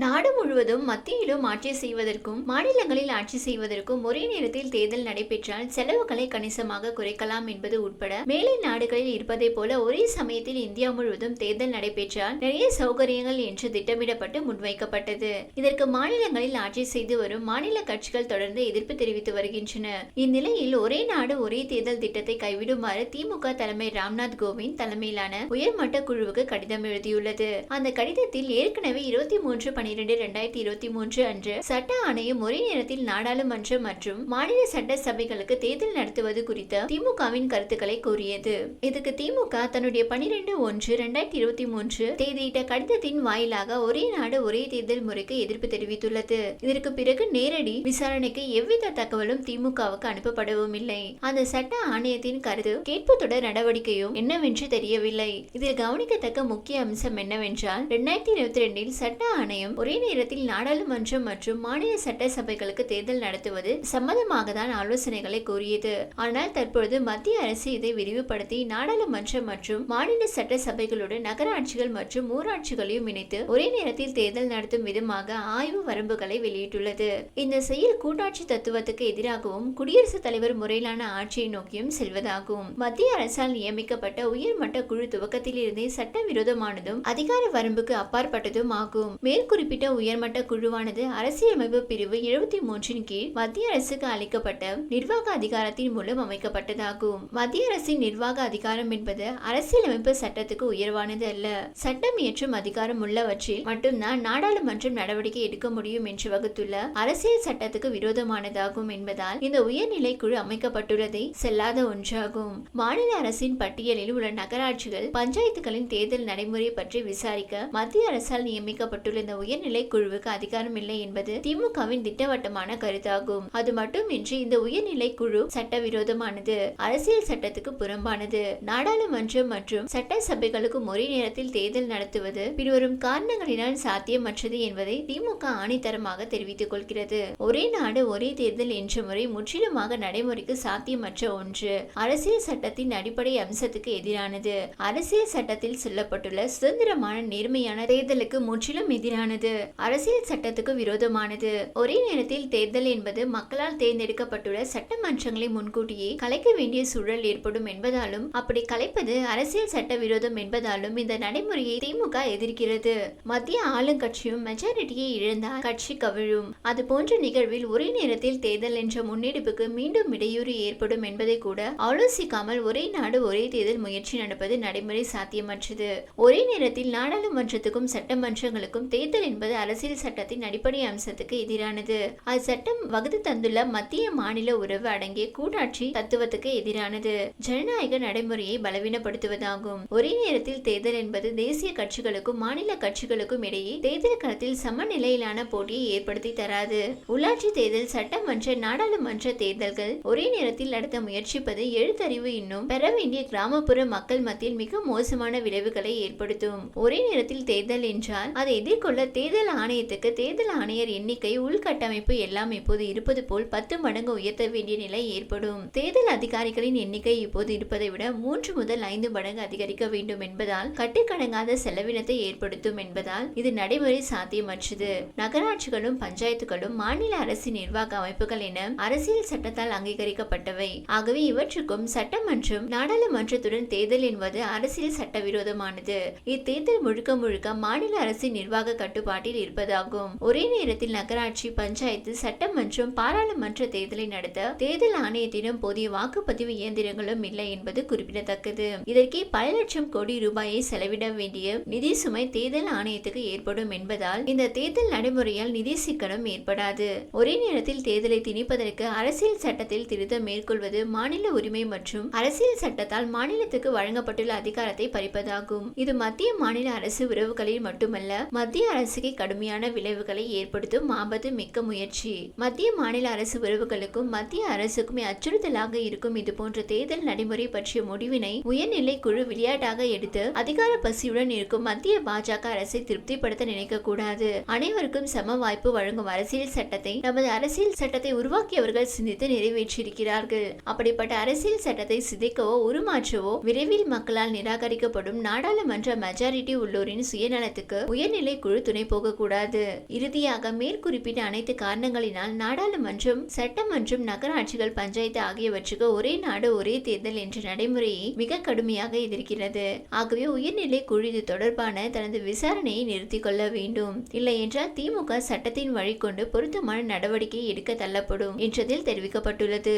நாடு முழுவதும் மத்தியிலும் ஆட்சி செய்வதற்கும் மாநிலங்களில் ஆட்சி செய்வதற்கும் ஒரே நேரத்தில் தேர்தல் நடைபெற்றால் செலவுகளை கணிசமாக குறைக்கலாம் என்பது உட்பட மேலை நாடுகளில் இருப்பதை போல ஒரே சமயத்தில் இந்தியா முழுவதும் தேர்தல் நடைபெற்றால் நிறைய சௌகரியங்கள் என்று திட்டமிடப்பட்டு முன்வைக்கப்பட்டது. இதற்கு மாநிலங்களில் ஆட்சி செய்து வரும் மாநில கட்சிகள் தொடர்ந்து எதிர்ப்பு தெரிவித்து வருகின்றன. இந்நிலையில் ஒரே நாடு ஒரே தேர்தல் திட்டத்தை கைவிடுமாறு திமுக தலைமை ராம்நாத் கோவிந்த் தலைமையிலான உயர்மட்ட குழுவுக்கு கடிதம் எழுதியுள்ளது. அந்த கடிதத்தில் ஏற்கனவே இருபத்தி மூன்று பனிரெண்டு இரண்டாயிரத்தி இருபத்தி மூன்று அன்று சட்ட ஆணையம் ஒரே நேரத்தில் நாடாளுமன்றம் மற்றும் மாநில சட்ட சபைகளுக்கு தேர்தல் நடத்துவது குறித்த திமுகவின் கருத்துக்களை கூறியது. இதுக்கு திமுக தன்னுடைய பனிரெண்டு ஒன்று இரண்டாயிரத்தி இருபத்தி மூன்று தேதியிட்ட கடிதத்தின் வாயிலாக ஒரே நாடு ஒரே தேர்தல் முறைக்கு எதிர்ப்பு தெரிவித்துள்ளது. இதற்கு பிறகு நேரடி விசாரணைக்கு எவ்வித தகவலும் திமுகவுக்கு அனுப்பப்படவும் இல்லை. அந்த சட்ட ஆணையத்தின் கருத்து கேட்பு தொடர் நடவடிக்கையும் என்னவென்று தெரியவில்லை. இதில் கவனிக்கத்தக்க முக்கிய அம்சம் என்னவென்றால் இரண்டாயிரத்தி இருபத்தி ரெண்டில் சட்ட ஆணையம் ஒரே நேரத்தில் நாடாளுமன்றம் மற்றும் மாநில சட்ட சபைகளுக்கு தேர்தல் நடத்துவது சம்மதமாக தான் ஆலோசனைகளை கூறியது. ஆனால் தற்பொழுது மத்திய அரசு இதை விரிவுபடுத்தி நாடாளுமன்றம் மற்றும் மாநில சட்டசபைகளுடன் நகராட்சிகள் மற்றும் ஊராட்சிகளையும் இணைத்து ஒரே நேரத்தில் தேர்தல் நடத்தும் விதமாக ஆய்வு வரம்புகளை வெளியிட்டுள்ளது. இந்த செயல் கூட்டாட்சி தத்துவத்துக்கு எதிராகவும் குடியரசுத் தலைவர் முறையிலான ஆட்சியை நோக்கியும் செல்வதாகும். மத்திய அரசால் நியமிக்கப்பட்ட உயர்மட்ட குழு துவக்கத்திலிருந்தே சட்டவிரோதமானதும் அதிகார வரம்புக்கு அப்பாற்பட்டதும் ஆகும். குறிப்பிட்ட உயர்மட்ட குழுவானது அரசியலமைப்பு பிரிவு எழுபத்தி மூன்றின் கீழ் மத்திய அரசுக்கு அளிக்கப்பட்ட நிர்வாக அதிகாரத்தின் மூலம் அமைக்கப்பட்டதாகும். மத்திய அரசின் நிர்வாக அதிகாரம் என்பது அரசியலமைப்பு சட்டத்துக்கு உயர்வானது அல்ல. சட்டம் இயற்றும் அதிகாரம் உள்ளவற்றில் மட்டும்தான் நாடாளுமன்றம் நடவடிக்கை எடுக்க முடியும் என்று வகுத்துள்ள அரசியல் சட்டத்துக்கு விரோதமானதாகும் என்பதால் இந்த உயர்நிலை குழு அமைக்கப்பட்டுள்ளதை செல்லாத ஒன்றாகும். மாநில அரசின் பட்டியலில் உள்ள நகராட்சிகள் பஞ்சாயத்துகளின் தேர்தல் நடைமுறை பற்றி விசாரிக்க மத்திய அரசால் நியமிக்கப்பட்டுள்ள இந்த உயர் உயர்நிலை குழுவுக்கு அதிகாரம் இல்லை என்பது திமுகவின் திட்டவட்டமான கருத்தாகும். அது மட்டுமின்றி இந்த உயர்நிலை குழு சட்டவிரோதமானது அரசியல் சட்டத்துக்கு புறம்பானது. நாடாளுமன்றம் மற்றும் சட்டசபைகளுக்கு ஒரே நேரத்தில் தேர்தல் நடத்துவது பின்வரும் காரணங்களினால் சாத்தியமற்றது என்பதை திமுக ஆணித்தரமாக தெரிவித்துக் கொள்கிறது. ஒரே நாடு ஒரே தேர்தல் என்ற முறை முற்றிலுமாக நடைமுறைக்கு சாத்தியமற்ற ஒன்று. அரசியல் சட்டத்தின் அடிப்படை அம்சத்துக்கு எதிரானது. அரசியல் சட்டத்தில் சொல்லப்பட்டுள்ள சுதந்திரமான நேர்மையான தேர்தலுக்கு முற்றிலும் எதிரானது. அரசியல் சட்டத்துக்கு விரோதமானது. ஒரே நேரத்தில் தேர்தல் என்பது மக்களால் தேர்ந்தெடுக்கப்பட்டுள்ள சட்டமன்றங்களை முன்கூட்டியே கலைக்க வேண்டிய சூழல் ஏற்படும் என்பதாலும் அப்படி கலைப்பது அரசியல் சட்ட விரோதம் என்பதாலும் இந்த நடைமுறையை திமுக எதிர்க்கிறது. மத்திய ஆளுங்கட்சியும் மெஜாரிட்டியை இழந்தால் கட்சி கவிழும். அது போன்ற நிகழ்வில் ஒரே நேரத்தில் தேர்தல் என்ற முன்னெடுப்புக்கு மீண்டும் இடையூறு ஏற்படும் என்பதை கூட ஆலோசிக்காமல் ஒரே நாடு ஒரே தேர்தல் முயற்சி நடப்பது நடைமுறை சாத்தியமற்றது. ஒரே நேரத்தில் நாடாளுமன்றத்துக்கும் சட்டமன்றங்களுக்கும் தேர்தல் என்பது அரசியல் சட்டத்தின் அடிப்படை அம்சத்துக்கு எதிரானது. அது சட்டம் வகுத்து தந்துள்ள மத்திய மாநில உறவு அடங்கிய கூட்டாட்சி தத்துவத்துக்கு எதிரானது. ஜனநாயக நடைமுறையை பலவீனப்படுத்துவதாகும். ஒரே நேரத்தில் தேர்தல் என்பது தேசிய கட்சிகளுக்கும் மாநில கட்சிகளுக்கும் இடையே தேர்தல் களத்தில் சமநிலையிலான போட்டியை ஏற்படுத்தி தராது. உள்ளாட்சி தேர்தல் சட்டமன்ற நாடாளுமன்ற தேர்தல்கள் ஒரே நேரத்தில் நடத்த முயற்சிப்பது எழுத்தறிவு இன்னும் பெற வேண்டிய கிராமப்புற மக்கள் மத்தியில் மிக மோசமான விளைவுகளை ஏற்படுத்தும். ஒரே நேரத்தில் தேர்தல் என்றால் அதை எதிர்கொள்ள தேர்தல் தேர்தல் ஆணையத்துக்கு தேர்தல் ஆணையர் எண்ணிக்கை உள்கட்டமைப்பு எல்லாம் இப்போது இருப்பது போல் பத்து மடங்கு உயர்த்த வேண்டிய நிலை ஏற்படும். தேர்தல் அதிகாரிகளின் எண்ணிக்கை இப்போது இருப்பதை விட மூன்று முதல் ஐந்து மடங்கு அதிகரிக்க வேண்டும் என்பதால் கட்டுக்கடங்காத செலவினத்தை ஏற்படுத்தும் என்பதால் இது நடைமுறை சாத்தியமற்றது. நகராட்சிகளும் பஞ்சாயத்துகளும் மாநில அரசின் நிர்வாக அமைப்புகள் என அரசியல் சட்டத்தால் அங்கீகரிக்கப்பட்டவை. ஆகவே இவற்றுக்கும் சட்டமன்றம் நாடாளுமன்றத்துடன் தேர்தல் என்பது அரசியல் சட்டவிரோதமானது. இத்தேர்தல் முழுக்க முழுக்க மாநில அரசின் நிர்வாக கட்டுப்பாடு கட்டுப்பாட்டில் இருப்பதாகும். ஒரே நேரத்தில் நகராட்சி பஞ்சாயத்து சட்டமன்றம் பாராளுமன்ற தேர்தலை நடத்த தேர்தல் ஆணையத்திடம் போதிய வாக்குப்பதிவு இயந்திரங்களும் இல்லை என்பது குறிப்பிடத்தக்கது. இதற்கே பல லட்சம் கோடி ரூபாயை செலவிட வேண்டிய நிதி சுமை தேர்தல் ஆணையத்துக்கு ஏற்படும் என்பதால் இந்த தேர்தல் நடைமுறையால் நிதி சிக்கனம் ஏற்படாது. ஒரே நேரத்தில் தேர்தலை திணிப்பதற்கு அரசியல் சட்டத்தில் திருத்தம் மேற்கொள்வது மாநில உரிமை மற்றும் அரசியல் சட்டத்தால் மாநிலத்துக்கு வழங்கப்பட்டுள்ள அதிகாரத்தை பறிப்பதாகும். இது மத்திய மாநில அரசு உறவுகளில் மட்டுமல்ல மத்திய அரசு அரசுக்கு கடுமையான விளைவுகளை ஏற்படுத்தும் ஆபத்து மிக்க முயற்சி. மத்திய மாநில அரசு உறவுகளுக்கும் மத்திய அரசுக்குமே அச்சுறுத்தலாக இருக்கும் இது போன்ற தேர்தல் நடைமுறை பற்றிய முடிவினை உயர்நிலை குழு விளையாட்டாக எடுத்து அதிகார பசியுடன் இருக்கும் மத்திய பாஜக அரசை திருப்திப்படுத்த நினைக்க கூடாது அனைவருக்கும் சம வாய்ப்பு வழங்கும் அரசியல் சட்டத்தை நமது அரசியல் சட்டத்தை உருவாக்கியவர்கள் சிந்தித்து நிறைவேற்றியிருக்கிறார்கள். அப்படிப்பட்ட அரசியல் சட்டத்தை சிதைக்கவோ உருமாற்றவோ விரைவில் மக்களால் நிராகரிக்கப்படும் நாடாளுமன்ற மெஜாரிட்டி உள்ளோரின் சுயநலத்துக்கு உயர்நிலை குழு துணை போகக்கூடாது. இறுதியாக மேற்குறிப்பிட்ட அனைத்து காரணங்களினால் நாடாளுமன்றம் சட்டமன்றம் நகராட்சிகள் பஞ்சாயத்து ஆகியவற்றுக்கு ஒரே நாடு ஒரே தேர்தல் என்ற நடைமுறையை மிக கடுமையாக எதிர்க்கிறது. ஆகவே உயர்நிலை குழு இது தொடர்பான தனது விசாரணையை நிறுத்திக் கொள்ள வேண்டும். இல்லை என்றால் திமுக சட்டத்தின் வழி கொண்டு பொருத்தமான நடவடிக்கை எடுக்க தள்ளப்படும் என்றதில் தெரிவிக்கப்பட்டுள்ளது.